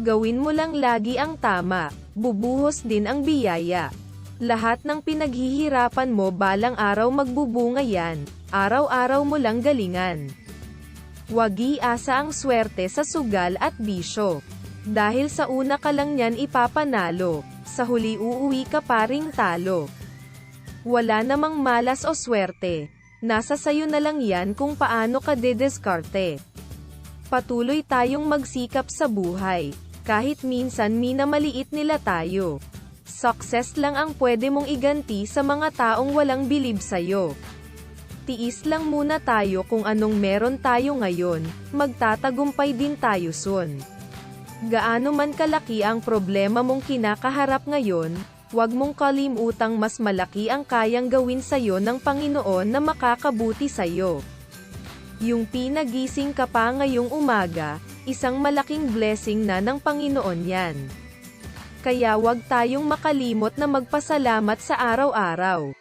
Gawin mo lang lagi ang tama, bubuhos din ang biyaya. Lahat ng pinaghihirapan mo balang araw magbubunga yan, araw-araw mo lang galingan. Huwag iasa ang swerte sa sugal at bisyo. Dahil sa una ka lang yan ipapanalo, sa huli uuwi ka paring talo. Wala namang malas o swerte. Nasa sayo na lang yan kung paano ka dediskarte. Patuloy tayong magsikap sa buhay. Kahit minsan minamaliit nila tayo. Success lang ang pwede mong iganti sa mga taong walang bilib sa'yo. Tiis lang muna tayo kung anong meron tayo ngayon, magtatagumpay din tayo soon. Gaano man kalaki ang problema mong kinakaharap ngayon, huwag mong kalimutang mas malaki ang kayang gawin sa'yo ng Panginoon na makakabuti sa'yo. Yung pinagising ka pa ngayong umaga, isang malaking blessing na ng Panginoon yan. Kaya wag tayong makalimot na magpasalamat sa araw-araw.